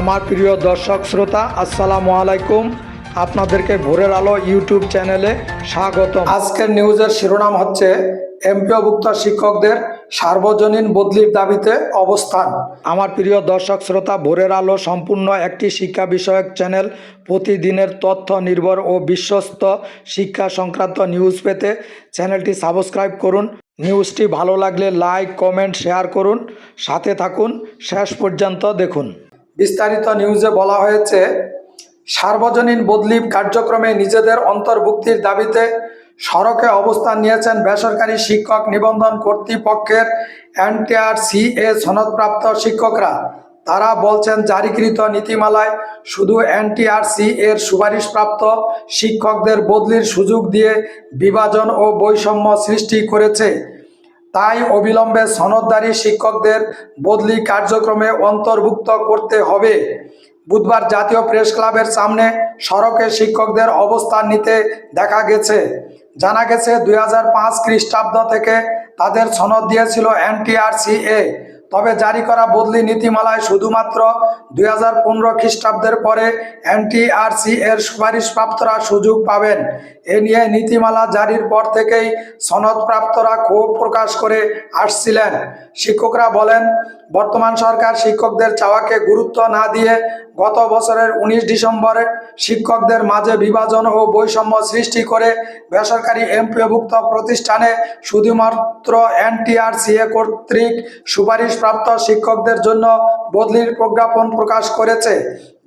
আমার প্রিয় দর্শক শ্রোতা আসসালামু আলাইকুম। আপনাদেরকে ভোরের আলো ইউটিউব চ্যানেলে স্বাগত আজকের নিউজের শিরোনাম হচ্ছে এমপিওভুক্ত শিক্ষকদের সার্বজনীন বদলির দাবিতে অবস্থান। আমার প্রিয় দর্শক শ্রোতা ভোরের আলো সম্পূর্ণ একটি শিক্ষা বিষয়ক চ্যানেল। প্রতিদিনের তথ্য নির্ভর ও বিশ্বস্ত শিক্ষা সংক্রান্ত নিউজ পেতে চ্যানেলটি সাবস্ক্রাইব করুন। নিউজটি ভালো লাগলে লাইক কমেন্ট শেয়ার করুন। সাথে থাকুন। শেষ পর্যন্ত দেখুন। বিস্তারিত নিউজে বলা হয়েছে, সার্বজনীন বদলি কার্যক্রমে নিজেদের অন্তর্ভুক্তির দাবিতে সড়কে অবস্থান নিয়েছেন বেসরকারি শিক্ষক নিবন্ধন কর্তৃপক্ষের এনটিআর সিএ সনদপ্রাপ্ত শিক্ষকরা। তারা বলছেন, জারিকৃত নীতিমালায় শুধু এনটিআরসি এর সুপারিশপ্রাপ্ত শিক্ষকদের বদলির সুযোগ দিয়ে বিভাজন ও বৈষম্য সৃষ্টি করেছে। তাই অবিলম্বে সনদদারি শিক্ষকদের বদলি কার্যক্রমে অন্তর্ভুক্ত করতে হবে। বুধবার জাতীয় প্রেস ক্লাবের সামনে সড়কে শিক্ষকদের অবস্থান নিতে দেখা গেছে। জানা গেছে, দুই হাজার পাঁচ খ্রিস্টাব্দ থেকে তাদের সনদ দিয়েছিল এনটিআরসিএ। তবে জারি করা বদলি নীতিমালায় শুধুমাত্র দুই হাজার পনেরো খ্রিস্টাব্দের পরে এনটিআরসি এর সুপারিশপ্রাপ্তরা সুযোগ পাবেন। এ নিয়ে নীতিমালা জারির পর থেকেই সনদপ্রাপ্তরা ক্ষোভ প্রকাশ করে আসছিলেন। শিক্ষকরা বলেন, বর্তমান সরকার শিক্ষকদের চাওয়াকে গুরুত্ব না দিয়ে গত বছরের উনিশ ডিসেম্বরে শিক্ষকদের মাঝে বিভাজন ও বৈষম্য সৃষ্টি করে বেসরকারি এমপিওভুক্ত প্রতিষ্ঠানে শুধুমাত্র এনটিআরসিএ কর্তৃক সুপারিশপ্রাপ্ত শিক্ষকদের জন্য বদলির প্রজ্ঞাপন প্রকাশ করেছে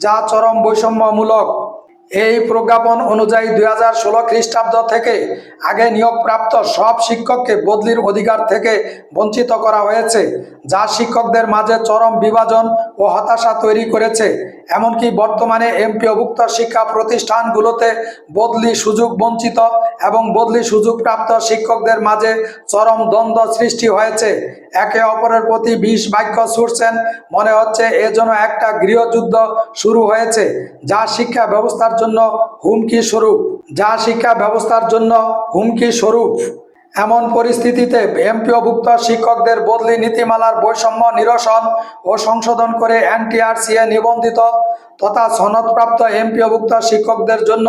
যা চরম বৈষম্যমূলক। এই প্রজ্ঞাপন অনুযায়ী দুই হাজার ষোলো খ্রিস্টাব্দ থেকে আগে নিয়োগপ্রাপ্ত সব শিক্ষককে বদলির অধিকার থেকে বঞ্চিত করা হয়েছে, যা শিক্ষকদের মাঝে চরম বিভাজন ও হতাশা তৈরি করেছে। এমনকি বর্তমানে এমপিওভুক্ত শিক্ষা প্রতিষ্ঠানগুলোতে বদলি সুযোগ বঞ্চিত এবং বদলি সুযোগপ্রাপ্ত শিক্ষকদের মাঝে চরম দ্বন্দ্ব সৃষ্টি হয়েছে। একে অপরের প্রতি বিষ বাক্য ছুটছেন মনে হচ্ছে এজন্য একটা গৃহযুদ্ধ শুরু হয়েছে, যা শিক্ষা ব্যবস্থার জন্য হুমকি স্বরূপ, যা শিক্ষা ব্যবস্থার জন্য হুমকি স্বরূপ। এমন পরিস্থিতিতে এমপিওভুক্ত শিক্ষকদের বদলি নীতিমালার বৈষম্য নিরসন ও সংশোধন করে এনটিআরসিএ নিবন্ধিত তথা সনদপ্রাপ্ত এমপিওভুক্ত শিক্ষকদের জন্য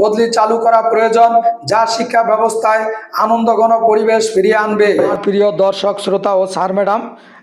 বদলি চালু করা প্রয়োজন, যা শিক্ষা ব্যবস্থায় আনন্দঘন পরিবেশ ফিরিয়ে আনবে। প্রিয় দর্শক, শ্রোতা ও স্যার, ম্যাডাম